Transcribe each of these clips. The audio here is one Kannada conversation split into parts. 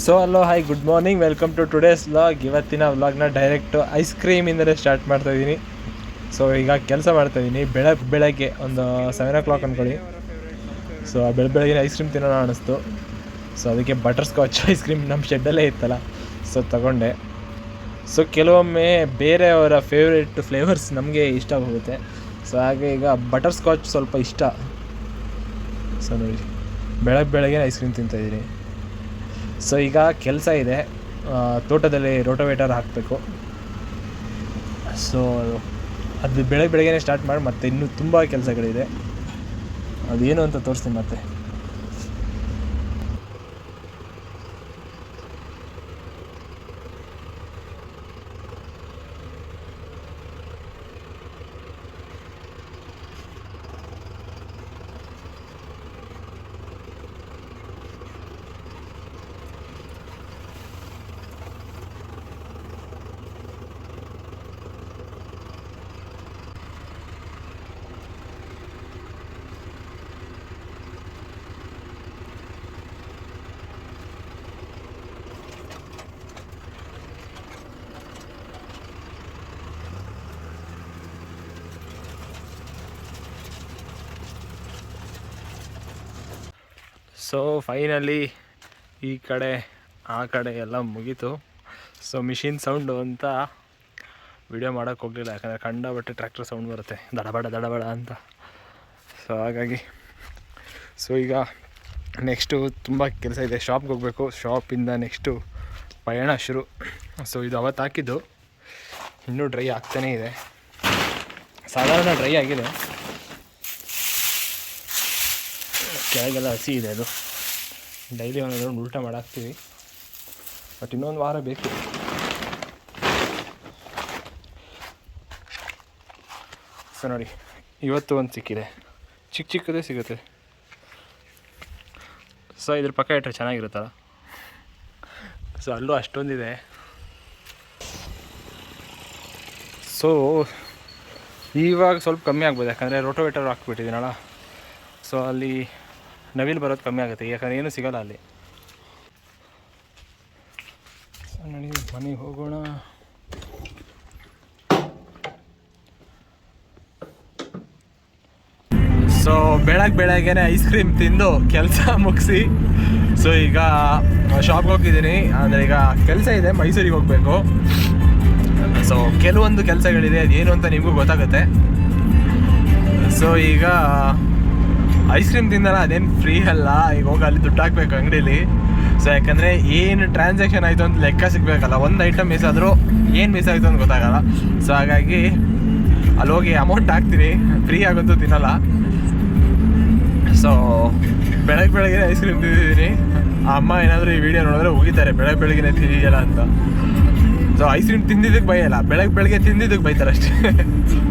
So hello hi good morning welcome to today's vlog ಇವತ್ತಿನ ವ್ಲಾಗ್ನ ಡೈರೆಕ್ಟು ಐಸ್ ಕ್ರೀಮಿಂದಲೇ ಸ್ಟಾರ್ಟ್ ಮಾಡ್ತಾ ಇದ್ದೀನಿ ಸೊ ಈಗ ಕೆಲಸ ಮಾಡ್ತಾ ಇದ್ದೀನಿ ಬೆಳಗ್ಗೆ ಬೆಳಗ್ಗೆ ಒಂದು ಸೆವೆನ್ ಓ ಕ್ಲಾಕ್ ಅಂದ್ಕೊಳ್ಳಿ ಸೊ ಬೆಳ ಬೆಳಗ್ಗೆ ಐಸ್ ಕ್ರೀಮ್ ತಿನ್ನೋಣ ಅನ್ನಿಸ್ತು. ಸೊ ಅದಕ್ಕೆ ಬಟರ್ ಸ್ಕಾಚ್ ಐಸ್ ಕ್ರೀಮ್ ನಮ್ಮ ಶೆಡ್ಡಲ್ಲೇ ಇತ್ತಲ್ಲ. ಸೊ ತಗೊಂಡೆ. ಸೊ ಕೆಲವೊಮ್ಮೆ ಬೇರೆಯವರ ಫೇವ್ರೆಟ್ ಫ್ಲೇವರ್ಸ್ ನಮಗೆ ಇಷ್ಟ ಹೋಗುತ್ತೆ ಸೊ ಹಾಗೆ ಈಗ ಬಟರ್ ಸ್ಕಾಚ್ ಸ್ವಲ್ಪ ಇಷ್ಟ. ಸೊ ನೋಡಿ. ಬೆಳಗ್ಗೆ ಬೆಳಗ್ಗೆ ಐಸ್ ಕ್ರೀಮ್ ತಿಂತಾಯಿದ್ದೀನಿ ಸೊ ಈಗ ಕೆಲಸ ಇದೆ. ತೋಟದಲ್ಲಿ ರೋಟೋವೇಟರ್ ಹಾಕಬೇಕು. ಸೊ ಅದು ಬೆಳಗ್ಗೆ ಬೆಳಗ್ಗೆನೇ ಸ್ಟಾರ್ಟ್ ಮಾಡಿ, ಮತ್ತೆ ಇನ್ನೂ ತುಂಬ ಕೆಲಸಗಳಿದೆ. ಅದೇನು ಅಂತ ತೋರಿಸ್ತೀನಿ ಮತ್ತೆ. ಸೊ ಫೈನಲಿ ಈ ಕಡೆ, ಆ ಕಡೆ ಎಲ್ಲ ಮುಗೀತು. ಸೊ ಮಿಷಿನ್ ಸೌಂಡು ಅಂತ ವಿಡಿಯೋ ಮಾಡೋಕ್ಕೆ ಹೋಗಲಿಲ್ಲ. ಯಾಕಂದರೆ ಕಂಡಬಟ್ಟೆ ಟ್ರ್ಯಾಕ್ಟರ್ ಸೌಂಡ್ ಬರುತ್ತೆ. ದಡಬಡ ದಡಬಡ ಅಂತ. ಸೊ ಹಾಗಾಗಿ ಸೊ ಈಗ ನೆಕ್ಸ್ಟು ತುಂಬ ಕೆಲಸ ಇದೆ. ಶಾಪ್ಗೆ ಹೋಗಬೇಕು. ಶಾಪಿಂದ ನೆಕ್ಸ್ಟು ಪಯಣ ಶುರು. ಸೊ ಇದು ಅವತ್ತು ಹಾಕಿದ್ದು. ಇನ್ನೂ ಡ್ರೈ ಆಗ್ತಾನೇ ಇದೆ. ಸಾಧಾರಣ ಡ್ರೈ ಆಗಿದೆ. ಕೆಳಗೆಲ್ಲ ಹಸಿ ಇದೆ ಅದು. ಡೈಲಿ ಒಂದೊಂದು ಉಲ್ಟ ಮಾಡಾಕ್ತೀವಿ. ಬಟ್ ಇನ್ನೊಂದು ವಾರ ಬೇಕು. ಸೊ ನೋಡಿ, ಇವತ್ತು ಒಂದು ಸಿಕ್ಕಿದೆ. ಚಿಕ್ಕ ಚಿಕ್ಕದೇ ಸಿಗುತ್ತೆ. ಸೊ ಇದ್ರ ಪಕ್ಕ ಇಟ್ಟರೆ ಚೆನ್ನಾಗಿರುತ್ತಲ್ಲ? ಸೊ ಅಲ್ಲೂ ಅಷ್ಟೊಂದಿದೆ. ಸೊ ಇವಾಗ ಸ್ವಲ್ಪ ಕಮ್ಮಿ ಆಗ್ಬೋದು. ಯಾಕಂದರೆ ರೋಟೋವೇಟರ್ ಹಾಕ್ಬಿಟ್ಟಿದ್ದೀನಲ್ಲ. ಸೊ ಅಲ್ಲಿ ನವಿಲು ಬರೋದು ಕಮ್ಮಿ ಆಗುತ್ತೆ, ಯಾಕಂದರೆ ಏನೂ ಸಿಗಲ್ಲ ಅಲ್ಲಿ. ನೋಡಿ ಮನೆಗೆ ಹೋಗೋಣ. ಸೊ ಬೆಳಗ್ಗೆ ಬೆಳಗ್ಗೆನೆ ಐಸ್ ಕ್ರೀಮ್ ತಿಂದು ಕೆಲಸ ಮುಗಿಸಿ. ಸೊ ಈಗ ಶಾಪ್ಗೆ ಹೋಗಿದ್ದೀನಿ ಅಂದರೆ ಈಗ ಕೆಲಸ ಇದೆ, ಮೈಸೂರಿಗೆ ಹೋಗಬೇಕು. ಸೊ ಕೆಲವೊಂದು ಕೆಲಸಗಳಿದೆ, ಅದೇನು ಅಂತ ನಿಮಗೂ ಗೊತ್ತಾಗುತ್ತೆ. ಸೊ ಈಗ ಐಸ್ ಕ್ರೀಮ್ ತಿಂದಲ್ಲ, ಅದೇನು ಫ್ರೀ ಅಲ್ಲ, ಈಗ ಹೋಗಿ ಅಲ್ಲಿ ದುಡ್ಡು ಹಾಕ್ಬೇಕು ಅಂಗಡೀಲಿ. ಸೊ ಯಾಕಂದರೆ ಏನು ಟ್ರಾನ್ಸಾಕ್ಷನ್ ಆಯಿತು ಅಂತ ಲೆಕ್ಕ ಸಿಗಬೇಕಲ್ಲ, ಒಂದು ಐಟಮ್ ಮಿಸ್ ಆದರೂ ಏನು ಮಿಸ್ ಆಯಿತು ಅಂತ ಗೊತ್ತಾಗಲ್ಲ. ಸೊ ಹಾಗಾಗಿ ಅಲ್ಲಿ ಹೋಗಿ ಅಮೌಂಟ್ ಹಾಕ್ತೀನಿ ಫ್ರೀ ಆಗಂತೂ ತಿನ್ನಲ್ಲ. ಸೊ ಬೆಳಗ್ಗೆ ಬೆಳಗ್ಗೆ ಐಸ್ ಕ್ರೀಮ್ ತಿಂದಿದ್ದೀನಿ. ಅಮ್ಮ ಏನಾದರೂ ಈ ವಿಡಿಯೋ ನೋಡಿದ್ರೆ ಹೋಗಿದ್ದಾರೆ ಬೆಳಗ್ಗೆ ಬೆಳಗ್ಗೆ ತಿಂದಿದೆಯಲ್ಲ ಅಂತ. ಸೊ ಐಸ್ ಕ್ರೀಮ್ ತಿಂದಿದ್ದಕ್ಕೆ ಬೈಯಲ್ಲ ಬೆಳಗ್ಗೆ ಬೆಳಗ್ಗೆ ತಿಂದಿದ್ದಕ್ಕೆ ಬೈತಾರೆ ಅಷ್ಟೇ.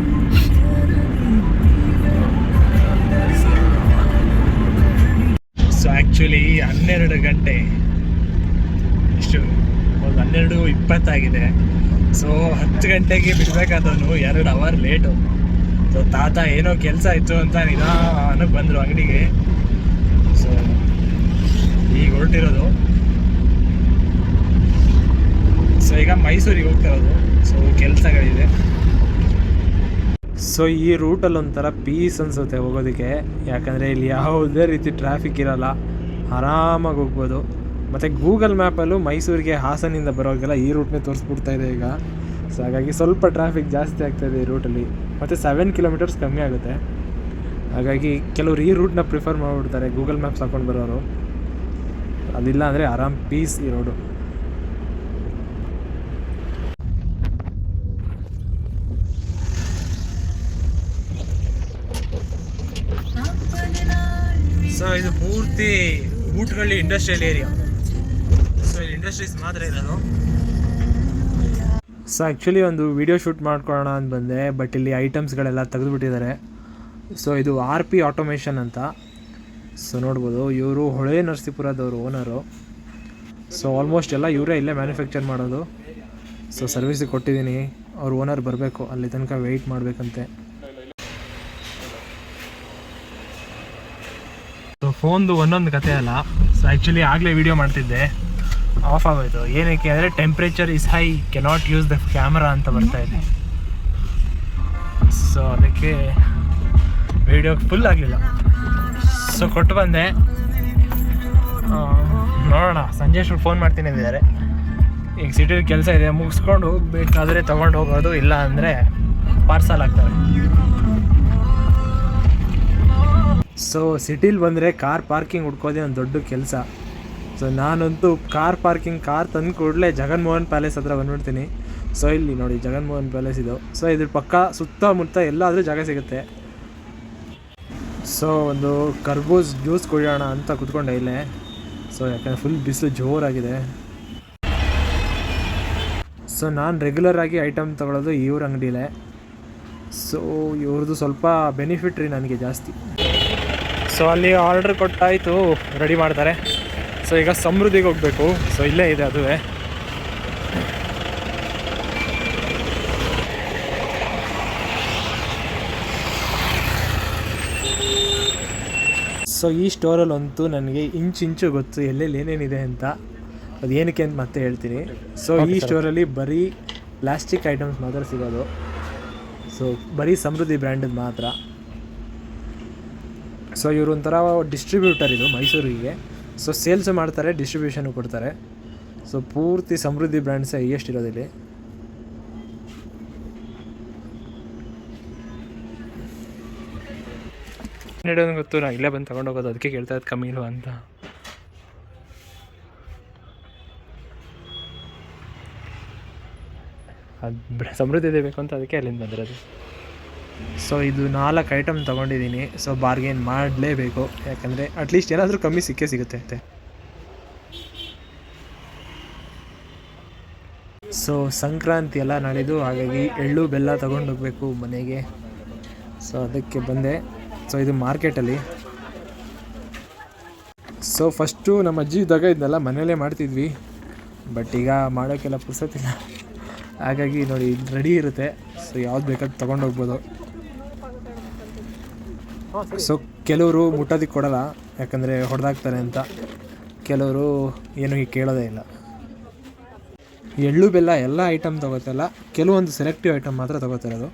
ಆ್ಯಕ್ಚುಲಿ ಹನ್ನೆರಡು ಗಂಟೆ, ಇಷ್ಟು, ಒಂದು ಹನ್ನೆರಡು ಇಪ್ಪತ್ತಾಗಿದೆ. ಸೊ ಹತ್ತು ಗಂಟೆಗೆ ಬಿಡಬೇಕಾದವನು ಎರಡು ಅವರ್ ಲೇಟು ಸೊ ತಾತ ಏನೋ ಕೆಲಸ ಇತ್ತು ಅಂತ ನಿಧಾನಕ್ಕೆ ಬಂದರು ಅಂಗಡಿಗೆ. ಸೊ ಈಗ ಹೊರಟಿರೋದು. ಸೊ ಈಗ ಮೈಸೂರಿಗೆ ಹೋಗ್ತಿರೋದು. ಸೊ ಕೆಲಸಗಳಿದೆ. ಸೊ ಈ ರೂಟಲ್ಲಿ ಒಂಥರ ಪೀಸ್ ಅನಿಸುತ್ತೆ ಹೋಗೋದಕ್ಕೆ. ಯಾಕಂದರೆ ಇಲ್ಲಿ ಯಾವುದೇ ರೀತಿ ಟ್ರಾಫಿಕ್ ಇರಲ್ಲ. ಆರಾಮಾಗಿ ಹೋಗ್ಬೋದು. ಮತ್ತು ಗೂಗಲ್ ಮ್ಯಾಪಲ್ಲೂ ಮೈಸೂರಿಗೆ ಹಾಸನಿಂದ ಬರೋಗೆಲ್ಲ ಈ ರೂಟ್ನೇ ತೋರಿಸ್ಬಿಡ್ತಾ ಇದೆ ಈಗ. ಸೊ ಹಾಗಾಗಿ ಸ್ವಲ್ಪ ಟ್ರಾಫಿಕ್ ಜಾಸ್ತಿ ಆಗ್ತಾಯಿದೆ ಈ ರೂಟಲ್ಲಿ. ಮತ್ತು ಸೆವೆನ್ ಕಿಲೋಮೀಟರ್ಸ್ ಕಮ್ಮಿ ಆಗುತ್ತೆ. ಹಾಗಾಗಿ ಕೆಲವರು ಈ ರೂಟ್ನ ಪ್ರಿಫರ್ ಮಾಡಿಬಿಡ್ತಾರೆ ಗೂಗಲ್ ಮ್ಯಾಪ್ಸ್ ಹಾಕೊಂಡು ಬರೋರು. ಅದಿಲ್ಲ ಅಂದರೆ ಆರಾಮ್ ಪೀಸ್ ಈ ರೋಡು ಸೊ ಇದು ಪೂರ್ತಿ ಊಟಗಳ್ಳಿ ಇಂಡಸ್ಟ್ರಿಯಲ್ ಏರಿಯಾ ಸೊ ಇಲ್ಲಿ ಇಂಡಸ್ಟ್ರೀಸ್ ಮಾತ್ರ ಇರೋದು. ಸೊ ಆ್ಯಕ್ಚುಲಿ ಒಂದು ವಿಡಿಯೋ ಶೂಟ್ ಮಾಡ್ಕೊಳ್ಳೋಣ ಅಂತ ಬಂದೆ ಬಟ್ ಇಲ್ಲಿ ಐಟಮ್ಸ್ಗಳೆಲ್ಲ ತೆಗೆದುಬಿಟ್ಟಿದ್ದಾರೆ. ಸೊ ಇದು ಆರ್ ಪಿ ಆಟೋಮೇಷನ್ ಅಂತ. ಸೊ ನೋಡ್ಬೋದು, ಇವರು ಹೊಳೆ ನರಸೀಪುರದವರು ಓನರು ಸೊ ಆಲ್ಮೋಸ್ಟ್ ಎಲ್ಲ ಇವರೇ ಇಲ್ಲೇ ಮ್ಯಾನುಫ್ಯಾಕ್ಚರ್ ಮಾಡೋದು. ಸೊ ಸರ್ವಿಸಿಗೆ ಕೊಟ್ಟಿದ್ದೀನಿ. ಅವ್ರ ಓನರ್ ಬರಬೇಕು, ಅಲ್ಲಿ ತನಕ ವೆಯ್ಟ್ ಮಾಡಬೇಕಂತೆ. ಫೋನ್ದು ಒಂದೊಂದು ಕತೆ ಅಲ್ಲ. ಸೊ ಆ್ಯಕ್ಚುಲಿ ಆಗಲೇ ವೀಡಿಯೋ ಮಾಡ್ತಿದ್ದೆ. ಆಫ್ ಆಗೋಯ್ತು. ಏನಕ್ಕೆ ಅಂದರೆ temperature is high cannot use the camera ಅಂತ ಬರ್ತಾ ಇದೆ. ಸೊ ಅದಕ್ಕೆ ವಿಡಿಯೋ ಫುಲ್ ಆಗಲಿಲ್ಲ. ಸೊ ಕೊಟ್ಟು ಬಂದೆ. ನೋಡೋಣ. ಸಂಜೆ ಶುರು ಫೋನ್ ಮಾಡ್ತೀನಿ ಅಂದಿದ್ದಾರೆ. ಈಗ ಸಿಟಿಲಿ ಕೆಲಸ ಇದೆ. ಮುಗಿಸ್ಕೊಂಡು ಬೇಕಾದರೆ ತೊಗೊಂಡು ಹೋಗೋದು. ಇಲ್ಲ ಅಂದರೆ ಪಾರ್ಸಲ್ ಆಗ್ತವೆ. ಸೊ ಸಿಟಿಲಿ ಬಂದರೆ ಕಾರ್ ಪಾರ್ಕಿಂಗ್ ಹುಡ್ಕೋದೇ ಒಂದು ದೊಡ್ಡ ಕೆಲಸ. ಸೊ ನಾನಂತೂ ಕಾರ್ ಪಾರ್ಕಿಂಗ್ ಕಾರ್ ತಂದು ಕೂಡಲೇ ಜಗನ್ಮೋಹನ್ ಪ್ಯಾಲೇಸ್ ಹತ್ರ ಬಂದ್ಬಿಡ್ತೀನಿ. ಸೊ ಇಲ್ಲಿ ನೋಡಿ ಜಗನ್ಮೋಹನ್ ಪ್ಯಾಲೇಸ್ ಇದು. ಸೊ ಇದ್ರ ಪಕ್ಕ ಸುತ್ತಮುತ್ತ ಎಲ್ಲಾದರೂ ಜಾಗ ಸಿಗುತ್ತೆ. ಸೊ ಒಂದು ಕರ್ಬೂಸ್ ಜ್ಯೂಸ್ ಕುಡಿಯೋಣ ಅಂತ ಕುತ್ಕೊಂಡೆ ಇಲ್ಲೇ. ಸೊ ಯಾಕಂದರೆ ಫುಲ್ ಬಿಸಿಲು ಜೋರಾಗಿದೆ. ಸೊ ನಾನು ರೆಗ್ಯುಲರ್ ಆಗಿ ಐಟಮ್ ತೊಗೊಳೋದು ಇವ್ರ ಅಂಗಡಿಲೇ. ಸೊ ಇವ್ರದ್ದು ಸ್ವಲ್ಪ ಬೆನಿಫಿಟ್ ರೀ ನನಗೆ ಜಾಸ್ತಿ. ಸೊ ಅಲ್ಲಿ ಆರ್ಡ್ರ್ ಕೊಟ್ಟಾಯಿತು ರೆಡಿ ಮಾಡ್ತಾರೆ. ಸೊ ಈಗ ಸಮೃದ್ಧಿಗೆ ಹೋಗಬೇಕು. ಸೊ ಇಲ್ಲೇ ಇದೆ ಅದುವೇ. ಸೊ ಈ ಸ್ಟೋರಲ್ಲಂತೂ ನನಗೆ ಇಂಚಿಂಚು ಗೊತ್ತು ಎಲ್ಲೆಲ್ಲಿ ಏನೇನಿದೆ ಅಂತ. ಅದು ಏನಕ್ಕೆ ಅಂತ ಮತ್ತೆ ಹೇಳ್ತೀನಿ. ಸೊ ಈ ಸ್ಟೋರಲ್ಲಿ ಬರೀ ಪ್ಲಾಸ್ಟಿಕ್ ಐಟಮ್ಸ್ ಮಾತ್ರ ಸಿಗೋದು. ಸೊ ಬರೀ ಸಮೃದ್ಧಿ ಬ್ರ್ಯಾಂಡದ್ದು ಮಾತ್ರ. ಸೊ ಇವರು ಒಂಥರ ಡಿಸ್ಟ್ರಿಬ್ಯೂಟರ್ ಇದು ಮೈಸೂರಿಗೆ. ಸೊ ಸೇಲ್ಸ್ ಮಾಡ್ತಾರೆ ಡಿಸ್ಟ್ರಿಬ್ಯೂಷನ್ ಕೊಡ್ತಾರೆ. ಸೊ ಪೂರ್ತಿ ಸಮೃದ್ಧಿ ಬ್ರ್ಯಾಂಡ್ಸೇ ಎಷ್ಟಿರೋದಿಲ್ಲಿ ನಡೆಯೋದು ಗೊತ್ತು, ನಾ ಇಲ್ಲೇ ಬಂದು ಹೋಗೋದು ಅದಕ್ಕೆ ಕೇಳ್ತಾ ಇದ್ದು ಕಮ್ಮಿ ಇಲ್ವಾ ಅಂತ. ಅದು ಸಮೃದ್ಧಿ ಇದೆ ಬೇಕು ಅಂತ ಅದಕ್ಕೆ ಅಲ್ಲಿಂದ ಬಂದಿರೋದು. ಸೊ ಇದು ನಾಲ್ಕು ಐಟಮ್ ತೊಗೊಂಡಿದ್ದೀನಿ ಸೊ ಬಾರ್ಗೇನ್ ಮಾಡಲೇಬೇಕು. ಯಾಕಂದರೆ ಅಟ್ಲೀಸ್ಟ್ ಏನಾದರೂ ಕಮ್ಮಿ ಸಿಕ್ಕೇ ಸಿಗುತ್ತೆ ಸೊ ಸಂಕ್ರಾಂತಿ ಎಲ್ಲ ನಡೆದು ಹಾಗಾಗಿ ಎಳ್ಳು, ಬೆಲ್ಲ ತೊಗೊಂಡು ಹೋಗಬೇಕು ಮನೆಗೆ. ಸೊ ಅದಕ್ಕೆ ಬಂದೆ. ಸೊ ಇದು ಮಾರ್ಕೆಟಲ್ಲಿ ಸೊ ಫಸ್ಟು ನಮ್ಮ ಅಜ್ಜಿ ಇದ್ದಾಗ ಇದನ್ನೆಲ್ಲ ಮನೆಯಲ್ಲೇ ಮಾಡ್ತಿದ್ವಿ. ಬಟ್ ಈಗ ಮಾಡೋಕ್ಕೆಲ್ಲ ಪುರ್ಸತ್ತಿಲ್ಲ. ಹಾಗಾಗಿ ನೋಡಿ, ಇದು ರೆಡಿ ಇರುತ್ತೆ. ಸೊ ಯಾವ್ದು ಬೇಕಾದ್ರೂ ತೊಗೊಂಡು ಹೋಗ್ಬೋದು ಸೊ ಕೆಲವರು ಮುಟ್ಟೋದಕ್ಕೆ ಕೊಡಲ್ಲ ಯಾಕಂದರೆ ಹೊಡೆದಾಗ್ತಾರೆ ಅಂತ ಕೆಲವರು ಏನು ಹೀಗೆ ಕೇಳೋದೇ ಇಲ್ಲ ಎಳ್ಳು ಬೆಲ್ಲ ಎಲ್ಲ ಐಟಮ್ ತಗೋತಲ್ಲ ಕೆಲವೊಂದು ಸೆಲೆಕ್ಟಿವ್ ಐಟಮ್ ಮಾತ್ರ ತಗೋತಿರೋದು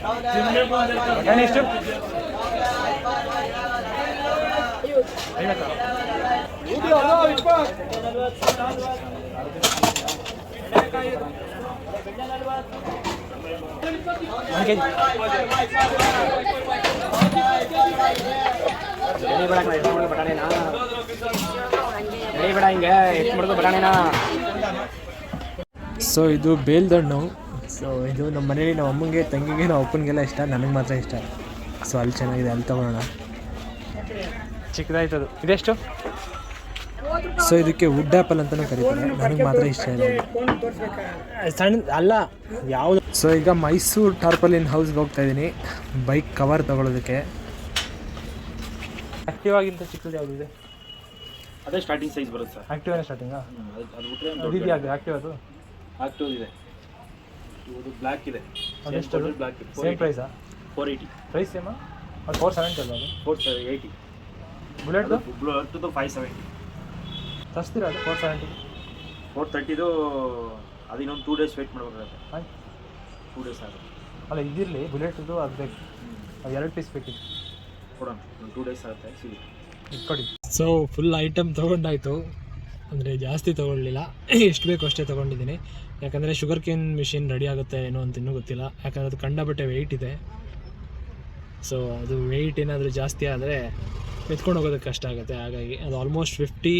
ಎಷ್ಟು ಬೇಡ ಬಟಾಣಿನ ಹಿಂಗೆ. ಎಷ್ಟು ಮಾಡೋದು ಬಟಾಣಿನ ಸೊ ಇದು ಬೇಲ್ದಣ್ಣು. ಸೊ ಇದು ನಮ್ಮ ಮನೇಲಿ ನಮ್ಮ ಅಮ್ಮಂಗೆ ತಂಗಿಗೆ ನಮ್ಮ ಅಪ್ಪನಿಗೆಲ್ಲ ಇಷ್ಟ ನನಗೆ ಮಾತ್ರ ಇಷ್ಟ. ಸೊ ಅಲ್ಲಿ ಚೆನ್ನಾಗಿದೆ ಅಲ್ಲಿ ತೊಗೊಳೋಣ ಚಿಕ್ಕದಾಯ್ತದು. ಇದೆಷ್ಟು? ಸೊ ಇದಕ್ಕೆ ವುಡ್ ಆ್ಯಪಲ್ ಅಂತಲೂ ಕರೀತಾರೆ. ನನಗೆ ಮಾತ್ರ ಇಷ್ಟ ಇಲ್ಲ ಸಣ್ಣ ಅಲ್ಲ ಯಾವುದು? ಸೊ ಈಗ ಮೈಸೂರು ಟಾರ್ಪಲಿನ್ ಹೌಸ್ಗೆ ಹೋಗ್ತಾ ಇದ್ದೀನಿ ಬೈಕ್ ಕವರ್ ತೊಗೊಳೋದಕ್ಕೆ ಆ್ಯಕ್ಟಿವ್ ಆಗಿಂತ ಚಿಕ್ಕದು ಯಾವುದು ಇದೆ? ಅದೇ ಸ್ಟಾರ್ಟಿಂಗ್ ಸೈಜ್ ಬರುತ್ತೆ ಸರ್. ಆ್ಯಕ್ಟಿವ್ ಸ್ಟಾರ್ಟಿಂಗಾ ಅದು ಆ್ಯಕ್ಟಿವ್ ಅದು ಆಗ್ಟೋಸ್ ಇದೆ. ಇದು ಬ್ಲ್ಯಾಕ್ ಇದೆ. ಬ್ಲ್ಯಾಕ್ ಇದೆ. ಸೇಮ್ ಪ್ರೈಸಾ ಫೋರ್ ಏಯ್ಟಿ ಪ್ರೈಸ್ ಸೇಮಾ ಅದು ಫೋರ್ ಸೆವೆಂಟಿ ಅಲ್ವಾ ಅದು? ಫೋರ್ ಏಯ್ಟಿ ಬುಲೆಟ್ದು ಟು ಫೈವ್ ಸೆವೆಂಟಿ ತರಿಸ್ತೀರಾ ಅದು ಫೋರ್ ಸೆವೆಂಟಿ ಫೋರ್ ತರ್ಟಿದು ಅದು ಇನ್ನೊಂದು ಟೂ ಡೇಸ್ ವೇಟ್ ಮಾಡಬೇಕಾಗುತ್ತೆ. ಆಯ್ತು. ಟೂ ಡೇಸ್ ಆಗುತ್ತೆ. ಅಲ್ಲ ಇದಿರಲಿ ಬುಲೆಟ್ದು ಅದು ಬೇಕು. ಅದು ಎರಡು ಪೀಸ್ ಬೇಕಿತ್ತು. ಕೊಡೋಣ. ಒಂದು ಟೂ ಡೇಸ್ ಆಗುತ್ತೆ ಸಿಗುತ್ತೆ. ಇಟ್ಕೊಡಿ ಸೊ ಫುಲ್ ಐಟಮ್ ತೊಗೊಂಡಾಯಿತು. ಅಂದರೆ ಜಾಸ್ತಿ ತೊಗೊಳ್ಳಿಲ್ಲ ಎಷ್ಟು ಬೇಕು ಅಷ್ಟೇ ತೊಗೊಂಡಿದ್ದೀನಿ. ಯಾಕಂದರೆ ಶುಗರ್ ಕೇನ್ ಮಿಷಿನ್ ರೆಡಿ ಆಗುತ್ತೆ ಏನೋ ಅಂತ ಇನ್ನೂ ಗೊತ್ತಿಲ್ಲ. ಯಾಕಂದರೆ ಅದು ಕಂಡಬಟ್ಟೆ ವೆಯ್ಟ್ ಇದೆ. ಸೊ ಅದು ವೆಯ್ಟ್ ಏನಾದರೂ ಜಾಸ್ತಿ ಆದರೆ ಎತ್ಕೊಂಡು ಹೋಗೋದಕ್ಕೆ ಕಷ್ಟ ಆಗುತ್ತೆ. ಹಾಗಾಗಿ ಅದು almost fifty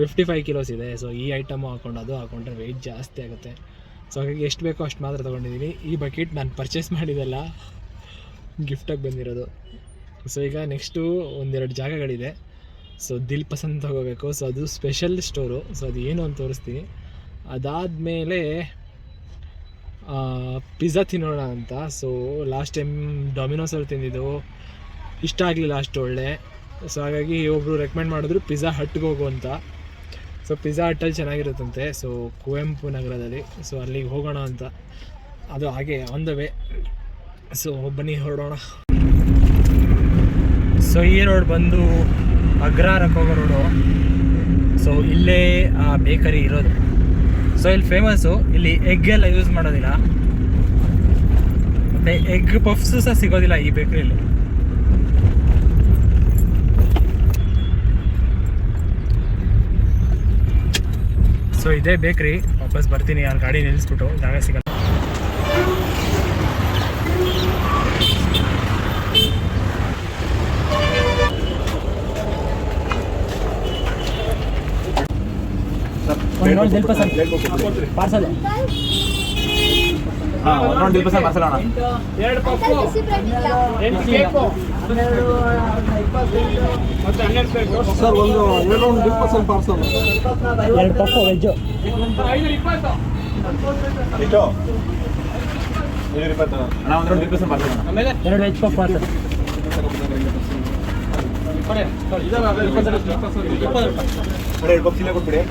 fifty five kilos ಇದೆ. ಸೊ ಈ ಐಟಮು ಹಾಕೊಂಡು, ಅದು ಹಾಕೊಂಡ್ರೆ ವೆಯ್ಟ್ ಜಾಸ್ತಿ ಆಗುತ್ತೆ. ಸೊ ಹಾಗಾಗಿ ಎಷ್ಟು ಬೇಕೋ ಅಷ್ಟು ಮಾತ್ರ ತೊಗೊಂಡಿದ್ದೀನಿ ಈ ಬಕೆಟ್ ನಾನು ಪರ್ಚೇಸ್ ಮಾಡಿದೆಲ್ಲ ಗಿಫ್ಟಾಗಿ ಬಂದಿರೋದು. ಸೊ ಈಗ ನೆಕ್ಸ್ಟು ಒಂದೆರಡು ಜಾಗಗಳಿದೆ. ಸೊ ದಿಲ್ ಪಸಂದ್ ತಗೋಬೇಕು. ಸೊ ಅದು ಸ್ಪೆಷಲ್ ಸ್ಟೋರು ಸೊ ಅದು ಏನು ಅಂತ ತೋರಿಸ್ತೀನಿ. ಅದಾದಮೇಲೆ ಪಿಜ್ಜಾ ತಿನ್ನೋಣ ಅಂತ. ಸೊ ಲಾಸ್ಟ್ ಟೈಮ್ ಡೊಮಿನೋಸಲ್ಲಿ ತಿಂದಿದ್ದು. ಇಷ್ಟ ಆಗಲಿಲ್ಲ ಅಷ್ಟು ಒಳ್ಳೆ. ಸೊ ಹಾಗಾಗಿ ಒಬ್ಬರು ರೆಕಮೆಂಡ್ ಮಾಡಿದ್ರು ಪಿಜ್ಜಾ ಹಟ್ಗೆ ಹೋಗು ಅಂತ. ಸೊ ಪಿಜ್ಜಾ ಹಟ್ಟಲ್ಲಿ ಚೆನ್ನಾಗಿರುತ್ತಂತೆ. ಸೊ ಕುವೆಂಪು ನಗರದಲ್ಲಿ. ಸೊ ಅಲ್ಲಿಗೆ ಹೋಗೋಣ ಅಂತ. ಅದು ಹಾಗೆ ಆನ್ ದ ವೇ ಸೊ ಬನ್ನಿ, ಹೊರಡೋಣ. ಸೊ ಈ ರೋಡ್ ಬಂದು ಅಗ್ರಾರಕ್ಕೆ ಹೋಗೋ ರೋಡು ಸೊ ಇಲ್ಲೇ, ಆ ಬೇಕರಿ ಇರೋದು. ಸೊ ಇಲ್ಲಿ ಫೇಮಸ್ಸು ಇಲ್ಲಿ ಎಗ್ ಎಲ್ಲ ಯೂಸ್ ಮಾಡೋದಿಲ್ಲ. ಮತ್ತು ಎಗ್ ಪಫ್ಸು ಸಹ ಸಿಗೋದಿಲ್ಲ ಈ ಬೇಕರಿಯಲ್ಲಿ ಸೊ ಇದೇ ಬೇಕ್ರಿ ವಾಪಸ್ ಬರ್ತೀನಿ ಯಾರು ಗಾಡಿ ನಿಲ್ಲಿಸ್ಬಿಟ್ಟು, ಜಾಗ ಸಿಗಲ್ಲ. ಪಾರ್ಸಲ್ ಹಾಂ ಒಂದು ರೌಂಡ್ ದಿಲ್ ಪಾರ್ಸಲ್ ಅಣ್ಣ ಎರಡು ಪಪ್ಪು ಎಂಟು ಕೇಕು ಮತ್ತೆ ಹನ್ನೆರಡು ಬೇಕು ಸರ್ ಒಂದು ಎರಡು ರೌಂಡ್ ಡಿಪ್ ಪರ್ಸೆಂಟ್ ಪಾರ್ಸಲ್ ಎರಡು ಪಪ್ಪು ವೆಜ್ಜು ಐನೂರ ಇಪ್ಪತ್ತು ಅಣ್ಣ ಒಂದು ಪಾರ್ಸಲ್ ಆಮೇಲೆ ಎರಡು ವೆಜ್ ಪಪ್ಪು ಪಾರ್ಸಲ್ ಅಣ್ಣ ಎರಡು ಬಾಕ್ಸ್ ಇಲ್ಲೇ ಕೊಟ್ಬಿಡಿ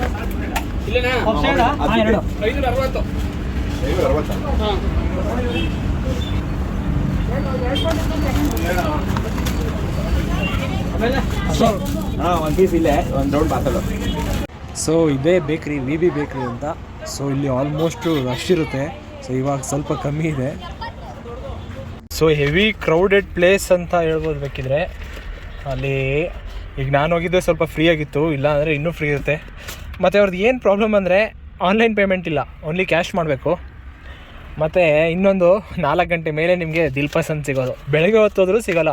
ಹಾಂ ಎರಡು ಐನೂರ ಅರವತ್ತು. ಅಣ್ಣ ಒಂದು ಪೀಸ್ ಇಲ್ಲೇ ಒಂದು ರೌಂಡ್ ಸೊ ಇದೇ ಬೇಕ್ರಿ ವಿ ಬಿ ಬೇಕ್ರಿ ಅಂತ. ಸೊ ಇಲ್ಲಿ ಆಲ್ಮೋಸ್ಟು ರಶ್ ಇರುತ್ತೆ. ಸೊ ಇವಾಗ ಸ್ವಲ್ಪ ಕಮ್ಮಿ ಇದೆ. ಸೊ ಹೆವಿ ಕ್ರೌಡೆಡ್ ಪ್ಲೇಸ್ ಅಂತ ಹೇಳ್ಬೋದು ಬೇಕಿದ್ರೆ. ಅಲ್ಲಿ ಈಗ ನಾನು ಹೋಗಿದ್ದೆ ಸ್ವಲ್ಪ ಫ್ರೀ ಆಗಿತ್ತು. ಇಲ್ಲ ಅಂದರೆ ಇನ್ನೂ ಫ್ರೀ ಇರುತ್ತೆ. ಮತ್ತು ಅವ್ರದ್ದು ಏನು ಪ್ರಾಬ್ಲಮ್ ಅಂದರೆ ಆನ್ಲೈನ್ ಪೇಮೆಂಟ್ ಇಲ್ಲ. ಓನ್ಲಿ ಕ್ಯಾಶ್ ಮಾಡಬೇಕು. ಮತ್ತು ಇನ್ನೊಂದು ನಾಲ್ಕು ಗಂಟೆ ಮೇಲೆ ನಿಮಗೆ ದಿಲ್ ಪಸಂದ್ ಸಿಗೋದು. ಬೆಳಗ್ಗೆ ಹೊತ್ತೋದ್ರೂ ಸಿಗೋಲ್ಲ.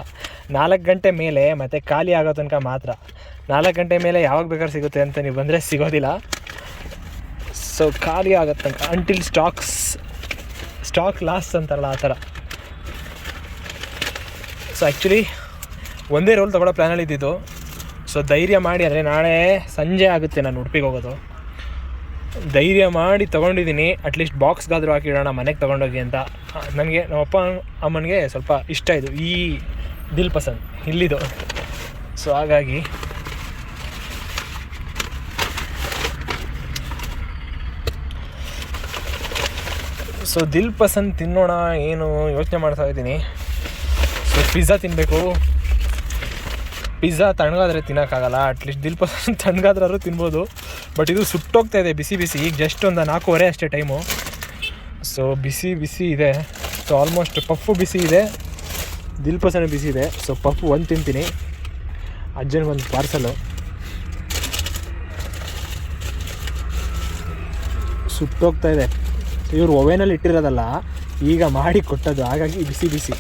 ನಾಲ್ಕು ಗಂಟೆ ಮೇಲೆ ಮತ್ತು ಖಾಲಿ ಆಗೋ ತನಕ ಮಾತ್ರ. ನಾಲ್ಕು ಗಂಟೆ ಮೇಲೆ ಯಾವಾಗ ಬೇಕಾದ್ರೆ ಸಿಗುತ್ತೆ ಅಂತ ನೀವು ಬಂದರೆ ಸಿಗೋದಿಲ್ಲ. ಸೊ ಖಾಲಿ ಆಗೋ ತನಕ ಅಂಟಿಲ್ ಸ್ಟಾಕ್ಸ್ ಸ್ಟಾಕ್ ಲಾಸ್ ಅಂತಾರಲ್ಲ ಆ ಥರ. ಸೊ ಆ್ಯಕ್ಚುಲಿ ಒಂದೇ ರೋಲ್ ತೊಗೊಳ್ಳೋ ಪ್ಲ್ಯಾನಲ್ಲಿ ಇದ್ದಿದ್ದು. ಸೊ ಧೈರ್ಯ ಮಾಡಿ ಅಂದರೆ ನಾಳೆ ಸಂಜೆ ಆಗುತ್ತೆ ನಾನು ಉಡುಪಿಗೆ ಹೋಗೋದು. ಧೈರ್ಯ ಮಾಡಿ ತೊಗೊಂಡಿದ್ದೀನಿ. ಅಟ್ಲೀಸ್ಟ್ ಬಾಕ್ಸ್ಗಾದರೂ ಹಾಕಿಡೋಣ ಮನೆಗೆ ತೊಗೊಂಡೋಗಿ ಅಂತ. ನನಗೆ, ನಮ್ಮಪ್ಪ ಅಮ್ಮನಿಗೆ ಸ್ವಲ್ಪ ಇಷ್ಟ ಇದು, ಈ ದಿಲ್ ಪಸಂದ್, ಇಲ್ಲಿದು. ಸೊ ಹಾಗಾಗಿ ಸೊ ದಿಲ್ ಪಸಂದ್ ತಿನ್ನೋಣ, ಏನು ಯೋಚನೆ ಮಾಡ್ತಾ ಇದ್ದೀನಿ. ಸೊ ಪಿಜ್ಜಾ ತಿನ್ನಬೇಕು ಪಿಜ್ಜಾ ತಣ್ಣಗಾದ್ರೆ ತಿನ್ನೋಕ್ಕಾಗಲ್ಲ ಅಟ್ಲೀಸ್ಟ್ ದಿಲ್ ಪಸಂದ್ ತಣ್ಣಗಾದ್ರೂ ತಿನ್ಬೋದು. ಬಟ್ ಇದು ಸುಟ್ಟೋಗ್ತಾ ಇದೆ, ಬಿಸಿ ಬಿಸಿ. ಈಗ ಜಸ್ಟ್ ಒಂದು ನಾಲ್ಕೂವರೆ ಅಷ್ಟೇ ಟೈಮು ಸೊ ಬಿಸಿ ಬಿಸಿ ಇದೆ. ಸೊ ಆಲ್ಮೋಸ್ಟ್ ಪಫು ಬಿಸಿ ಇದೆ. ದಿಲ್ ಪಸಂದ್ ಬಿಸಿ ಇದೆ. ಸೊ ಪಫು ಒಂದು ತಿಂತೀನಿ. ಅಜ್ಜನಿಗೊಂದು ಪಾರ್ಸಲು ಸುಟ್ಟೋಗ್ತಾ ಇದೆ. ಇವರು ಒವೆನಲ್ಲಿ ಇಟ್ಟಿರೋದಲ್ಲ, ಈಗ ಮಾಡಿ ಕೊಟ್ಟದ್ದು. ಹಾಗಾಗಿ ಬಿಸಿ ಬಿಸಿ.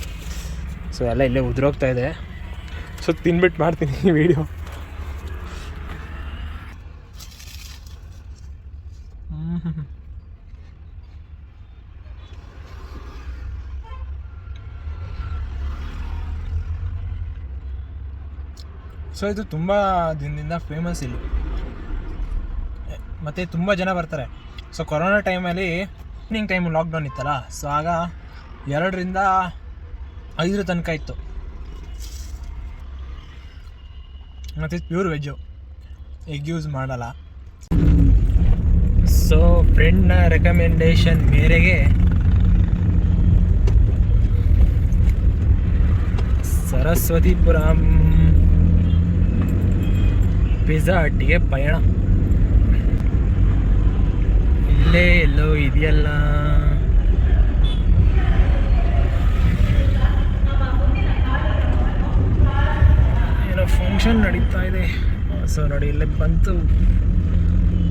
ಸೊ ಎಲ್ಲ ಇಲ್ಲೇ ಉದುರೋಗ್ತಾ ಇದೆ. ಸೊ ತಿನ್ಬಿಟ್ಟು ಮಾಡ್ತೀನಿ ಈ ವಿಡಿಯೋ ಸೊ ಇದು ತುಂಬ ದಿನದಿಂದ ಫೇಮಸ್ ಇಲ್ಲಿ. ಮತ್ತು ತುಂಬ ಜನ ಬರ್ತಾರೆ. ಸೊ ಕೊರೋನಾ ಟೈಮಲ್ಲಿ ಈವ್ನಿಂಗ್ ಟೈಮ್ ಲಾಕ್ಡೌನ್ ಇತ್ತಲ್ಲ, ಸೊ ಆಗ ಎರಡರಿಂದ ಐದರ ತನಕ ಇತ್ತು. ಮತ್ತು ಪ್ಯೂರ್ ವೆಜ್ಜು ಎಗ್ ಯೂಸ್ ಮಾಡಲ್ಲ. ಸೊ ಫ್ರೆಂಡ್ನ ರೆಕಮೆಂಡೇಶನ್ ಮೇರೆಗೆ ಸರಸ್ವತಿಪುರಂ ಪಿಜ್ಜಾ ಹಟ್ಟಿಗೆ ಪಯಣ. ಇಲ್ಲೇ ಎಲ್ಲೋ ಇದೆಯಲ್ಲ. ಫಂಕ್ಷನ್ ನಡೀತಾ ಇದೆ. ಸೊ ನೋಡಿ, ಇಲ್ಲೇ ಬಂತು.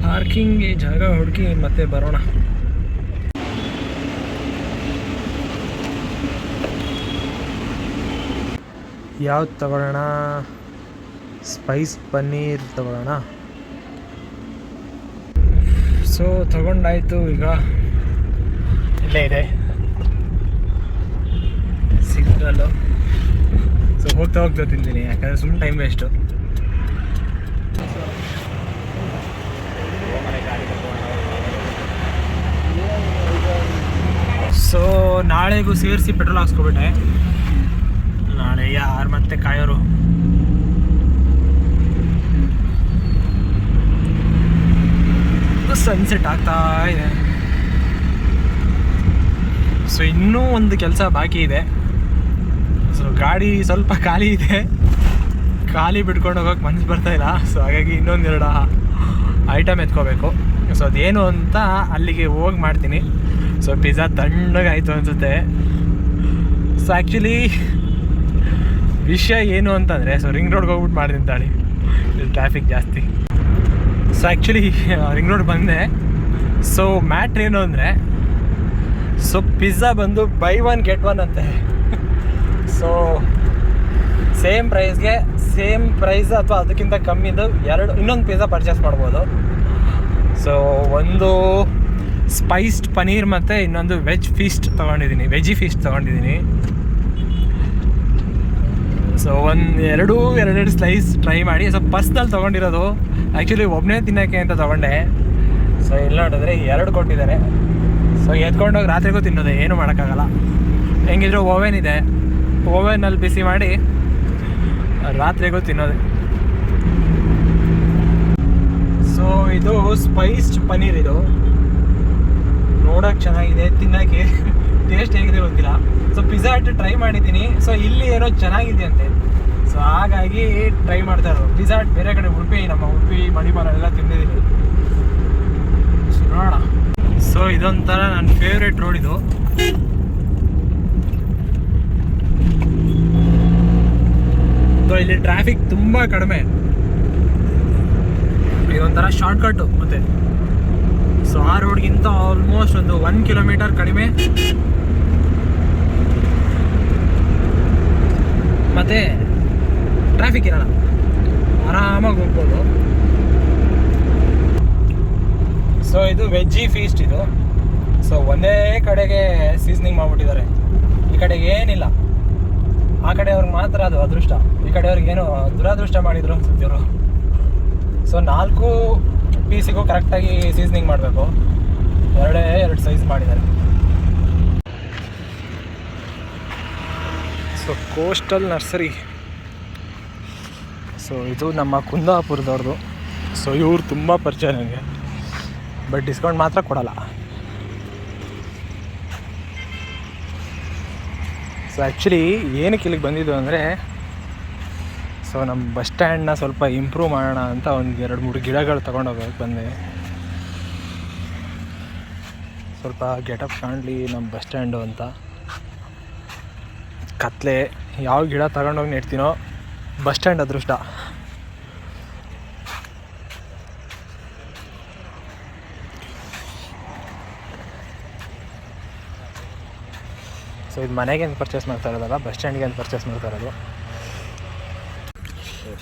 ಪಾರ್ಕಿಂಗ್ಗೆ ಜಾಗ ಹುಡುಕಿ ಮತ್ತೆ ಬರೋಣ. ಯಾವ್ದು ತಗೊಳ್ಳೋಣ? ಸ್ಪೈಸ್ ಪನ್ನೀರ್ ತಗೊಳ್ಳೋಣ. ಸೊ ತಗೊಂಡಾಯ್ತು ಈಗ. ಇಲ್ಲೇ ಇದೆ. ಸಿಗ್ನಲ್ಲು. ಹೋಗ್ತಾ ಹೋಗ್ತಾ ತಿಂತೀನಿ ಯಾಕಂದ್ರೆ ಸುಮ್ಮನೆ ಟೈಮ್ ವೇಸ್ಟು ಸೊ ನಾಳೆಗೂ ಸೇರಿಸಿ ಪೆಟ್ರೋಲ್ ಹಾಕ್ಸ್ಕೊಬಿಟ್ಟೆ. ನಾಳೆ ಯಾರು ಮತ್ತೆ ಕಾಯೋರು? ಸನ್ಸೆಟ್ ಆಗ್ತಾ ಇದೆ. ಸೊ ಇನ್ನೂ ಒಂದು ಕೆಲಸ ಬಾಕಿ ಇದೆ. ಸೊ ಗಾಡಿ ಸ್ವಲ್ಪ ಖಾಲಿ ಇದೆ. ಖಾಲಿ ಬಿಟ್ಕೊಂಡು ಹೋಗೋಕೆ ಮನಸ್ಸು ಬರ್ತಾ ಇಲ್ಲ. ಸೊ ಹಾಗಾಗಿ ಇನ್ನೊಂದೆರಡು ಐಟಮ್ ಎತ್ಕೋಬೇಕು. ಸೊ ಅದೇನು ಅಂತ ಅಲ್ಲಿಗೆ ಹೋಗಿ ಮಾಡ್ತೀನಿ. ಸೊ ಪಿಜ್ಜಾ ತಣ್ಣಗಾಯಿತು ಅನಿಸುತ್ತೆ. ಸೊ ಆ್ಯಕ್ಚುಲಿ ವಿಷಯ ಏನು ಅಂತಂದರೆ ಸೊ ರಿಂಗ್ ರೋಡ್ಗೆ ಹೋಗ್ಬಿಟ್ಟು ಮಾಡ್ತೀನಿ ತಾಳಿ. ಟ್ರಾಫಿಕ್ ಜಾಸ್ತಿ. ಸೊ ಆ್ಯಕ್ಚುಲಿ ರಿಂಗ್ ರೋಡ್ ಬಂದೆ. ಸೊ ಮ್ಯಾಟ್ರ್ ಏನು ಅಂದರೆ ಸೊ ಪಿಜ್ಜಾ ಬಂದು ಬೈ ಒನ್ ಗೆಟ್ ಒನ್ ಅಂತೆ. ಸೊ ಸೇಮ್ ಪ್ರೈಸ್ಗೆ ಸೇಮ್ ಪ್ರೈಸ್ ಅಥವಾ ಅದಕ್ಕಿಂತ ಕಮ್ಮಿದು ಎರಡು ಇನ್ನೊಂದು ಪಿಜ್ಜಾ ಪರ್ಚೇಸ್ ಮಾಡ್ಬೋದು. ಸೊ ಒಂದು ಸ್ಪೈಸ್ಡ್ ಪನೀರ್ ಮತ್ತು ಇನ್ನೊಂದು ವೆಜ್ ಫೀಸ್ಟ್ ತೊಗೊಂಡಿದ್ದೀನಿ. ವೆಜಿ ಫೀಸ್ಟ್ ತೊಗೊಂಡಿದ್ದೀನಿ. ಸೊ ಒಂದು ಎರಡು ಎರಡೆರಡು ಸ್ಲೈಸ್ ಟ್ರೈ ಮಾಡಿ. ಸೊ ಪರ್ಸ್ನಲ್ ತೊಗೊಂಡಿರೋದು. ಆ್ಯಕ್ಚುಲಿ ಒಬ್ಬನೇ ತಿನ್ನೋಕ್ಕೆ ಅಂತ ತೊಗೊಂಡೆ. ಸೊ ಇಲ್ಲ ನೋಡಿದ್ರೆ ಎರಡು ಕೊಟ್ಟಿದ್ದಾರೆ. ಸೊ ಎತ್ಕೊಂಡೋಗಿ ರಾತ್ರಿಗೂ ತಿನ್ನೋದೆ. ಏನು ಮಾಡೋಕ್ಕಾಗಲ್ಲ. ಹೆಂಗಿದ್ರು ಓವೆನ್ ಇದೆ. ಓವೆನಲ್ಲಿ ಬಿಸಿ ಮಾಡಿ ರಾತ್ರಿಗೂ ತಿನ್ನೋದು. ಸೊ ಇದು ಸ್ಪೈಸ್ಡ್ ಪನೀರ್ ಇದು. ನೋಡೋಕೆ ಚೆನ್ನಾಗಿದೆ, ತಿನ್ನೋಕ್ಕೆ ಟೇಸ್ಟ್ ಹೇಗಿದೆ ಗೊತ್ತಿಲ್ಲ. ಸೊ ಪಿಜ್ಜಾ ಹಟ್ ಟ್ರೈ ಮಾಡಿದ್ದೀನಿ. ಸೊ ಇಲ್ಲಿ ಏನೋ ಚೆನ್ನಾಗಿದೆ ಅಂತೆ. ಸೊ ಹಾಗಾಗಿ ಟ್ರೈ ಮಾಡ್ತಾ ಇರೋದು. ಪಿಜ್ಜಾ ಹಟ್ ಬೇರೆ ಕಡೆ ಉಡುಪಿ, ನಮ್ಮ ಉಡುಪಿ, ಮಣಿಪಾಲ ಎಲ್ಲ ತಿಂದಿದ್ದೀನಿ. ನೋಡೋಣ. ಸೊ ಇದೊಂಥರ ನನ್ನ ಫೇವ್ರೇಟ್ ರೋಡ್ ಇದು. ಸೊ ಇಲ್ಲಿ ಟ್ರಾಫಿಕ್ ತುಂಬ ಕಡಿಮೆ. ಇದೊಂಥರ ಶಾರ್ಟ್ಕಟ್ಟು ಮತ್ತೆ. ಸೊ ಆ ರೋಡ್ಗಿಂತ ಆಲ್ಮೋಸ್ಟ್ ಒಂದು ಒನ್ ಕಿಲೋಮೀಟರ್ ಕಡಿಮೆ. ಮತ್ತೆ ಟ್ರಾಫಿಕ್ ಇರಲ್ಲ. ಆರಾಮಾಗಿ ಹೋಗ್ಬೋದು. ಸೊ ಇದು ವೆಜ್ಜಿ ಫೀಸ್ಟ್ ಇದು. ಸೊ ಒಂದೇ ಕಡೆಗೆ ಸೀಸನಿಂಗ್ ಮಾಡಿಬಿಟ್ಟಿದ್ದಾರೆ. ಈ ಕಡೆಗೆ ಏನಿಲ್ಲ. ಆ ಕಡೆಯವ್ರಿಗೆ ಮಾತ್ರ ಅದು ಅದೃಷ್ಟ. ಈ ಕಡೆಯವ್ರಿಗೆ ಏನು ದುರಾದೃಷ್ಟ ಮಾಡಿದ್ರು ಅನ್ಸುತ್ತೆ ಇವರು. ಸೊ ನಾಲ್ಕು ಪೀಸಿಗೂ ಕರೆಕ್ಟಾಗಿ ಸೀಸನಿಂಗ್ ಮಾಡಬೇಕು. ಎರಡೇ ಎರಡು ಸೈಜ್ ಮಾಡಿದ್ದಾರೆ. ಸೊ ಕೋಸ್ಟಲ್ ನರ್ಸರಿ ಸೊ ಇದು ನಮ್ಮ ಕುಂದಾಪುರದವ್ರದ್ದು ಸೊ ಇವ್ರು ತುಂಬ ಪರಿಚಯ ನನಗೆ ಬಟ್ ಡಿಸ್ಕೌಂಟ್ ಮಾತ್ರ ಕೊಡಲ್ಲ. ಸೊ ಆ್ಯಕ್ಚುಲಿ ಏನಕ್ಕೆ ಇಲ್ಲಿಗೆ ಬಂದಿದ್ದು ಅಂದರೆ ಸೊ ನಮ್ಮ ಬಸ್ ಸ್ಟ್ಯಾಂಡನ್ನ ಸ್ವಲ್ಪ ಇಂಪ್ರೂವ್ ಮಾಡೋಣ ಅಂತ ಒಂದು ಎರಡು ಮೂರು ಗಿಡಗಳು ತೊಗೊಂಡೋಗಕ್ಕೆ ಬಂದೆ. ಸ್ವಲ್ಪ ಗೆಟಪ್ ಕಾಣಲಿ ನಮ್ಮ ಬಸ್ ಸ್ಟ್ಯಾಂಡು ಅಂತ. ಕತ್ಲೆ, ಯಾವ ಗಿಡ ತಗೊಂಡೋಗಿ ನೆಡ್ತೀನೋ ಬಸ್ ಸ್ಟ್ಯಾಂಡ್ ಅದೃಷ್ಟ. ಸೊ ಇದು ಮನೆಗೆ ಪರ್ಚೇಸ್ ಮಾಡ್ತಾ ಇರೋದಲ್ಲ ಬಸ್ ಸ್ಟ್ಯಾಂಡ್ಗೆ ಅಂತ ಪರ್ಚೇಸ್ ಮಾಡ್ತಾ ಇರೋದು.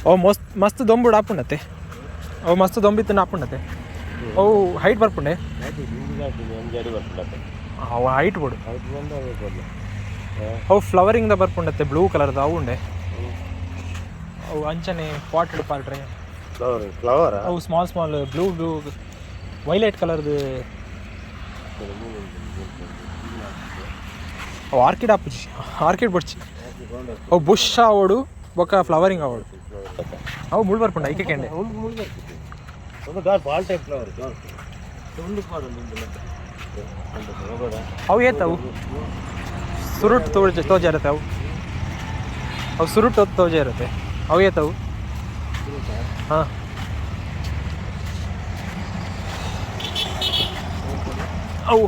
ಓ ಮಸ್ತ್ ಮಸ್ತ್ ದೊಂಬುಡು ಆಪುಂಡತೆ ಓ ಮಸ್ತ್ ದೊಂಬಿತ್ತು ಆಪುಂಡತೆ ಓ ಹೈಟ್ ಬರ್ಪುಂಡೆ. ಅವ ಹೈಟ್ ಬಿಡು ಅವು ಫ್ಲವರಿಂಗ್ದ ಬರ್ಪುಂಡತ್ತೆ ಬ್ಲೂ ಕಲರ್ದು ಅವು ಉಂಡೆ. ಅವು ಅಂಚನೆ ಪಾಟೆಡ್ ಪಾಟ್ರೆ ಫ್ಲವರ್ ಫ್ಲವರ್ ಅವು small small blue blue violet ಕಲರ್ದು ಆರ್ಕಿಡ್ ಆಪುಜಿ ಆರ್ಕಿಡ್ ಬಡ್ಚಿ ಅವು ಬುಷ್ ಆವಡು ಬೊಕ್ಕ ಫ್ಲವರಿಂಗ್ ಆವೋಡು ಅವು ಮುಳ್ ಬರ್ಪುಂಡ ಐಕೆ ಕೆಂಡೆ. ಅವು ಏತವು ಸುರುಟ್ ತೋಜ ತೋಜ ಇರುತ್ತೆ ಅವು. ಅವು ಸುರುಟ್ ತೋಜ ಇರುತ್ತೆ. ಅವು ಏತವು ಹಾಂ. ಅವು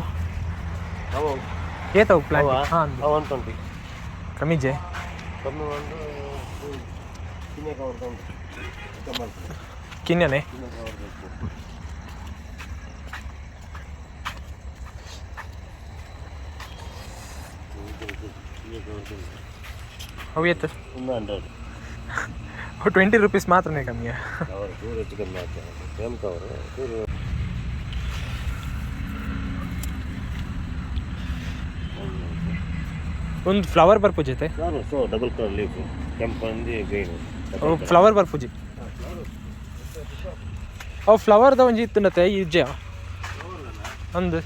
ಅವು. ಏತವು ಪ್ಲಾನ್ ಅವಾ? ಹಾಂ ಒನ್ ಟ್ವೆಂಟಿ ಕಮ್ಮಿಜೆ ಕಮ್ಮಿ ಒಂದು ಚಿನ್ನ ಕವರ್ ತಗೊಂಡು ಕಮ್ಮಲ್ ಕಿನ್ಯನೆ ಚಿನ್ನ ಕವರ್ ಬೇಕು ಅವು ಏತು ಒಂದು ಹಂಡ್ರೆಡ್ ಅವು ಟ್ವೆಂಟಿ ರುಪೀಸ್ ಮಾತ್ರನೇ ಕಮ್ಮಿ ಕವರ್ ಚೂರು ಹೆಚ್ಚು ಕಮ್ಮಿ ಆಗ್ತದೆ ಸೇಮ್ ಕವರ್ ಚೂರು ಒಂದು ಫ್ಲವರ್ ಬರ್ಪುಜೈತೆ ನಾನು ಸೊ ಡಬಲ್ ಕಲರ್ ಲೀಫ್ ಕೆಂಪು ಗ್ರೀನ್ ಫ್ಲವರ್ ಬರ್ಪುಜಿ ಅವು ಫ್ಲವರ್ದ ಒಂಜಿ ಇತ್ತುಂಡತೆ ಇಜ್ಜೆ ಅಂದ್.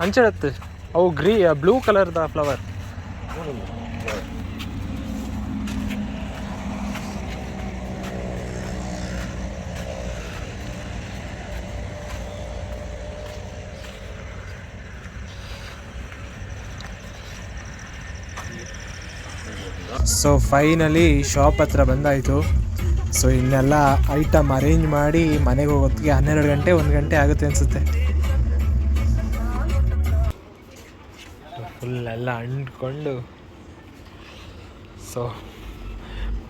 ಅಂಚಡತ್ತೆ ಅವು ಗ್ರೀ ಬ್ಲೂ ಕಲರ್ದ ಫ್ಲವರ್ ಸೊ ಫೈನಲಿ ಶಾಪ್ ಹತ್ರ ಬಂದಾಯಿತು. ಸೊ ಇನ್ನೆಲ್ಲ ಐಟಮ್ ಅರೇಂಜ್ ಮಾಡಿ ಮನೆಗೆ ಹೋಗೋದಕ್ಕೆ ಹನ್ನೆರಡು ಗಂಟೆ, ಒಂದು ಗಂಟೆ ಆಗುತ್ತೆ ಅನಿಸುತ್ತೆ. ಫುಲ್ಲೆಲ್ಲ ಅಂಟ್ಕೊಂಡು ಸೊ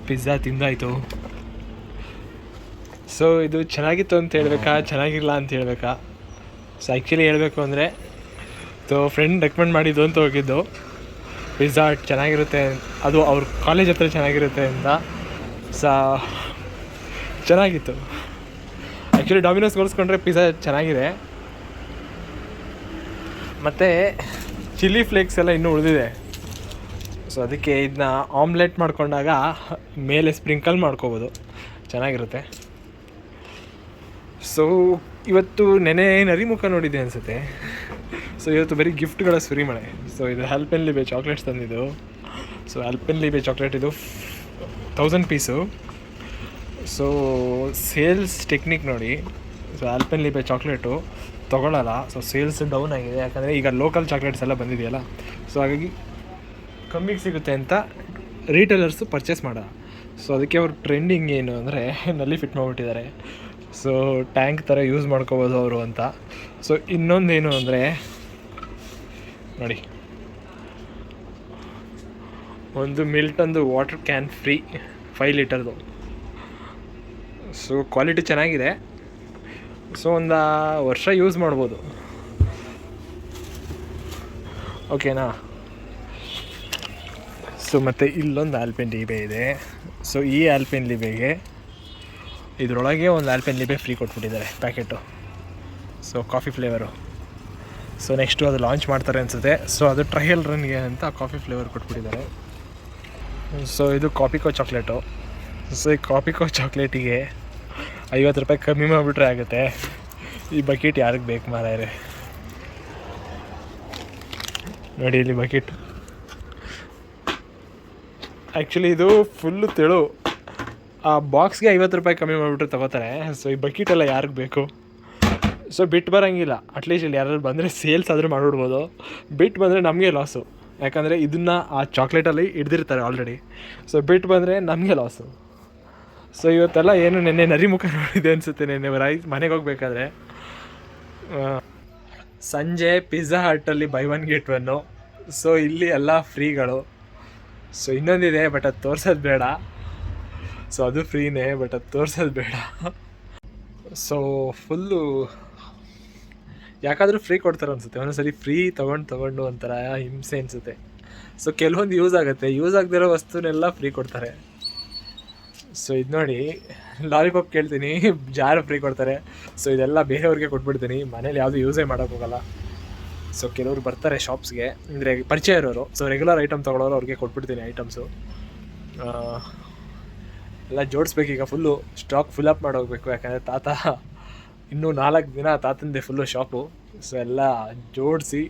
ಪಿಜ್ಜಾ ತಿಂದಾಯಿತು. ಸೊ ಇದು ಚೆನ್ನಾಗಿತ್ತು ಅಂತ ಹೇಳ್ಬೇಕಾ ಚೆನ್ನಾಗಿಲ್ಲ ಅಂತ ಹೇಳ್ಬೇಕಾ? ಸೊ ಆ್ಯಕ್ಚುಲಿ ಹೇಳಬೇಕು ಅಂದರೆ ಸೊ ಫ್ರೆಂಡ್ ರೆಕಮೆಂಡ್ ಮಾಡಿದ್ದು ಅಂತ ಹೋಗಿದ್ದು. ಪಿಜ್ಜಾ ಚೆನ್ನಾಗಿರುತ್ತೆ ಅದು ಅವ್ರ ಕಾಲೇಜ್ ಹತ್ರ ಚೆನ್ನಾಗಿರುತ್ತೆ ಅಂತ. ಸಾ ಚೆನ್ನಾಗಿತ್ತು. ಆ್ಯಕ್ಚುಲಿ ಡಾಮಿನೋಸ್ ಕೊಡಿಸ್ಕೊಂಡ್ರೆ ಪಿಜ್ಜಾ ಚೆನ್ನಾಗಿದೆ. ಮತ್ತು ಚಿಲ್ಲಿ ಫ್ಲೇಕ್ಸ್ ಎಲ್ಲ ಇನ್ನೂ ಉಳಿದಿದೆ. ಸೊ ಅದಕ್ಕೆ ಇದನ್ನ ಆಮ್ಲೆಟ್ ಮಾಡ್ಕೊಂಡಾಗ ಮೇಲೆ ಸ್ಪ್ರಿಂಕಲ್ ಮಾಡ್ಕೋಬೋದು. ಚೆನ್ನಾಗಿರುತ್ತೆ. ಸೊ ಇವತ್ತು ನೆನೆ ನರಿಮುಖ ನೋಡಿದೆ ಅನಿಸುತ್ತೆ. ಸೊ ಇವತ್ತು ಬರೀ ಗಿಫ್ಟ್ಗಳ ಸುರಿಮಳೆ. ಸೊ ಇದು ಆಲ್ಪೆನ್ ಲಿಬೆ ಚಾಕ್ಲೇಟ್ಸ್ ತಂದಿದ್ದು. ಸೊ ಆಲ್ಪೆನ್ ಲಿಬೆ ಚಾಕ್ಲೇಟ್ ಇದು thousand piece so sales technique ನೋಡಿ. ಸೊ ಆಲ್ಪೆನ್ ಲಿಬೆ ಚಾಕ್ಲೇಟು ತೊಗೊಳ್ಳಲ್ಲ ಸೊ ಸೇಲ್ಸ್ ಡೌನ್ ಆಗಿದೆ. ಯಾಕಂದರೆ ಈಗ ಲೋಕಲ್ ಚಾಕ್ಲೇಟ್ಸ್ ಎಲ್ಲ ಬಂದಿದೆಯಲ್ಲ. ಸೊ ಹಾಗಾಗಿ ಕಮ್ಮಿಗೆ ಸಿಗುತ್ತೆ ಅಂತ ರೀಟೇಲರ್ಸು ಪರ್ಚೇಸ್ ಮಾಡೋಣ ಸೊ ಅದಕ್ಕೆ ಅವ್ರ ಟ್ರೆಂಡಿಂಗ್ ಏನು ಅಂದರೆ ನಲ್ಲಿ ಫಿಟ್ ಮಾಡಿಬಿಟ್ಟಿದ್ದಾರೆ. ಸೊ ಟ್ಯಾಂಕ್ ಥರ ಯೂಸ್ ಮಾಡ್ಕೋಬೋದು ಅವರು ಅಂತ. ಸೊ ಇನ್ನೊಂದೇನು ಅಂದರೆ ನೋಡಿ. ಒಂದು ಮಿಲ್ಟನ್ದು ವಾಟರ್ ಕ್ಯಾನ್ ಫ್ರೀ ಫೈವ್ ಲೀಟರ್ದು ಸೊ ಕ್ವಾಲಿಟಿ ಚೆನ್ನಾಗಿದೆ. ಸೊ ಒಂದು ವರ್ಷ ಯೂಸ್ ಮಾಡ್ಬೋದು. ಓಕೆನಾ ಸೊ ಮತ್ತು ಇಲ್ಲೊಂದು ಆಲ್ಪೆನ್ ಲಿಬೆ ಇದೆ. ಸೊ ಈ ಆಲ್ಪೆನ್ ಲಿಬೆಗೆ ಇದರೊಳಗೆ ಒಂದು Alpenliebe free ಕೊಟ್ಬಿಟ್ಟಿದ್ದಾರೆ packet so coffee flavour so next ಅದು ಲಾಂಚ್ ಮಾಡ್ತಾರೆ ಅನಿಸುತ್ತೆ. ಸೊ ಅದು ಟ್ರಯಲ್ ರನ್ಗೆ ಅಂತ ಕಾಫಿ ಫ್ಲೇವರ್ ಕೊಟ್ಬಿಟ್ಟಿದ್ದಾರೆ. ಸೊ ಇದು ಕಾಪಿಕೋ ಚಾಕ್ಲೇಟು ಸೊ ಈ ಕಾಪಿಕೋ ಚಾಕ್ಲೇಟಿಗೆ ಐವತ್ತು ರೂಪಾಯಿ ಕಮ್ಮಿ ಮಾಡಿಬಿಟ್ರೆ ಆಗುತ್ತೆ. ಈ ಬಕೆಟ್ ಯಾರಿಗೆ ಬೇಕು ಮಾರಾಯರೆ? ನೋಡಿ ಇಲ್ಲಿ ಬಕೆಟ್ ಆ್ಯಕ್ಚುಲಿ ಇದು ಫುಲ್ಲು ತೆಳು. ಆ ಬಾಕ್ಸ್ಗೆ ಐವತ್ತು ರೂಪಾಯಿ ಕಮ್ಮಿ ಮಾಡಿಬಿಟ್ರೆ ತಗೋತಾರೆ. ಸೊ ಈ ಬಕೆಟ್ ಎಲ್ಲ ಯಾರಿಗೆ ಬೇಕು? ಸೊ ಬಿಟ್ಟು ಬರೋಂಗಿಲ್ಲ. ಅಟ್ಲೀಸ್ಟ್ ಇಲ್ಲಿ ಯಾರಾದ್ರು ಬಂದರೆ ಸೇಲ್ಸ್ ಆದರೂ ಮಾಡಿಬಿಡ್ಬೋದು. ಬಿಟ್ಟು ಬಂದರೆ ನಮಗೆ ಲಾಸು ಯಾಕಂದರೆ ಇದನ್ನು ಆ ಚಾಕ್ಲೇಟಲ್ಲಿ ಹಿಡ್ದಿರ್ತಾರೆ ಆಲ್ರೆಡಿ ಸೊ ಬಿಟ್ಟು ಬಂದರೆ ನಮಗೆ ಲಾಸು ಸೊ ಇವತ್ತೆಲ್ಲ ಏನು ನೆನ್ನೆ ನರಿಮುಖ ನೋಡಿದೆ ಅನಿಸುತ್ತೆ ನೆನ್ನೆ ರೈ ಮನೆಗೆ ಹೋಗ್ಬೇಕಾದ್ರೆ. ಸಂಜೆ Pizza ಹಟ್ಟಲ್ಲಿ buy one get one so ಇಲ್ಲಿ ಎಲ್ಲ ಫ್ರೀಗಳು ಸೊ ಇನ್ನೊಂದಿದೆ ಬಟ್ ಅದು ತೋರ್ಸೋದು ಬೇಡ. ಸೊ ಅದು ಫ್ರೀನೇ ಬಟ್ ಅದು ತೋರ್ಸೋದು ಬೇಡ. ಸೊ ಫುಲ್ಲು ಯಾಕಾದರೂ ಫ್ರೀ ಕೊಡ್ತಾರೆ ಅನಿಸುತ್ತೆ. ಒಂದೊಂದ್ಸರಿ ಫ್ರೀ ತೊಗೊಂಡು ತಗೊಂಡು ಒಂಥರ ಹಿಂಸೆ ಅನಿಸುತ್ತೆ. ಸೊ ಕೆಲವೊಂದು ಯೂಸ್ ಆಗುತ್ತೆ. ಯೂಸ್ ಆಗದಿರೋ ವಸ್ತುನೆಲ್ಲ ಫ್ರೀ ಕೊಡ್ತಾರೆ. ಸೊ ಇದು ನೋಡಿ ಲಾಲಿಪಾಪ್ ಕೇಳ್ತೀನಿ. ಜಾರು ಫ್ರೀ ಕೊಡ್ತಾರೆ. ಸೊ ಇದೆಲ್ಲ ಬೇರೆಯವ್ರಿಗೆ ಕೊಟ್ಬಿಡ್ತೀನಿ. ಮನೇಲಿ ಯಾವುದು ಯೂಸೇ ಮಾಡೋಕ್ಕೋಗಲ್ಲ ಸೊ ಕೆಲವರು ಬರ್ತಾರೆ ಶಾಪ್ಸ್ಗೆ ಅಂದರೆ ಪರಿಚಯ ಇರೋರು. ಸೊ ರೆಗ್ಯುಲರ್ ಐಟಮ್ ತೊಗೊಳೋರು ಅವ್ರಿಗೆ ಕೊಟ್ಬಿಡ್ತೀನಿ ಐಟಮ್ಸು ಎಲ್ಲ ಜೋಡಿಸ್ಬೇಕೀಗ ಫುಲ್ಲು ಸ್ಟಾಕ್ ಫುಲ್ ಅಪ್ ಮಾಡೋಗ್ಬೇಕು. ಯಾಕಂದರೆ ತಾತ ಇನ್ನೂ ನಾಲ್ಕು ದಿನ ತಾತಂದೆ ಫುಲ್ಲು ಶಾಪು ಸೊ ಎಲ್ಲ ಜೋಡಿಸಿ,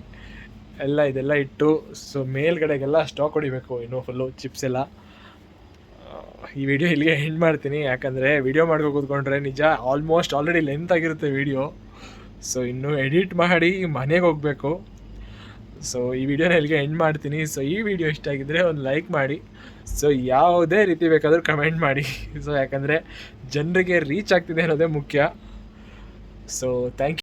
ಎಲ್ಲ ಇದೆಲ್ಲ ಇಟ್ಟು ಸೊ ಮೇಲ್ಗಡೆಗೆಲ್ಲ ಸ್ಟಾಕ್ ಹೊಡಿಬೇಕು ಇನ್ನೂ ಫುಲ್ಲು ಚಿಪ್ಸ್ ಎಲ್ಲ. ಈ ವಿಡಿಯೋ ಇಲ್ಲಿಗೆ ಎಂಡ್ ಮಾಡ್ತೀನಿ. ಯಾಕಂದರೆ ವಿಡಿಯೋ ಮಾಡ್ಕೊ ಕೂತ್ಕೊಂಡ್ರೆ ನಿಜ ಆಲ್ಮೋಸ್ಟ್ ಆಲ್ರೆಡಿ ಲೆಂತ್ ಆಗಿರುತ್ತೆ ವಿಡಿಯೋ ಸೊ ಇನ್ನು ಎಡಿಟ್ ಮಾಡಿ ಮನೆಗೆ ಹೋಗಬೇಕು. ಸೊ ಈ ವಿಡಿಯೋನ ಇಲ್ಲಿಗೆ ಎಂಡ್ ಮಾಡ್ತೀನಿ. ಸೊ ಈ ವಿಡಿಯೋ ಇಷ್ಟ ಆಗಿದ್ದರೆ ಒಂದು ಲೈಕ್ ಮಾಡಿ. ಸೊ ಯಾವುದೇ ರೀತಿ ಬೇಕಾದರೂ ಕಮೆಂಟ್ ಮಾಡಿ. ಸೊ ಯಾಕಂದರೆ ಜನರಿಗೆ ರೀಚ್ ಆಗ್ತಿದೆ ಅನ್ನೋದೇ ಮುಖ್ಯ. So thank